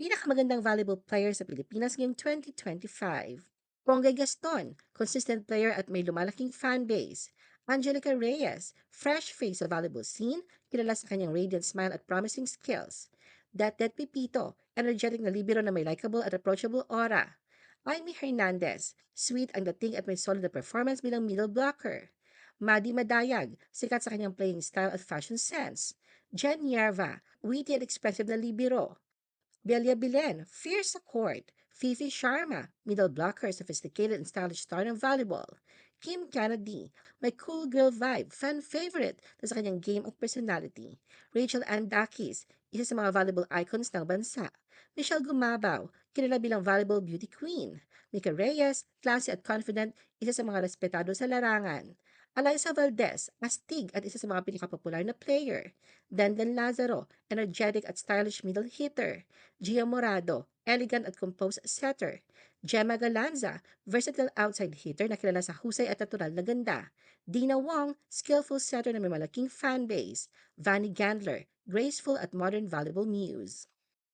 Pinakamagandang volleyball player sa Pilipinas ngayong 2025. Ponggay Gaston, consistent player at may lumalaking fanbase. Angelica Reyes, fresh face sa volleyball scene, kilala sa kanyang radiant smile at promising skills. Dat-Dat Pipito, energetic na libero na may likable at approachable aura. Amy Hernandez, sweet ang dating at may solid na performance bilang middle blocker. Madi Madayag, sikat sa kanyang playing style at fashion sense. Jen Yerva, witty and expressive na libero. Belia Bilen, fierce court. Fifi Sharma, middle blocker, sophisticated and stylish star ng volleyball. Kim Kennedy, may cool girl vibe, fan favorite na sa kanyang game at personality. Rachel Andakis, isa sa mga volleyball icons ng bansa. Michelle Gumabaw, kilala bilang volleyball beauty queen. Mika Reyes, classy at confident, isa sa mga respetado sa larangan. Eliza Valdez, astig at isa sa mga pinakapopular na player. Denden Lazaro, energetic at stylish middle hitter. Gia Morado, elegant at composed setter. Gemma Galanza, versatile outside hitter na kilala sa husay at natural na ganda. Dina Wong, skillful setter na may malaking fanbase. Vanny Gandler, graceful at modern volleyball muse.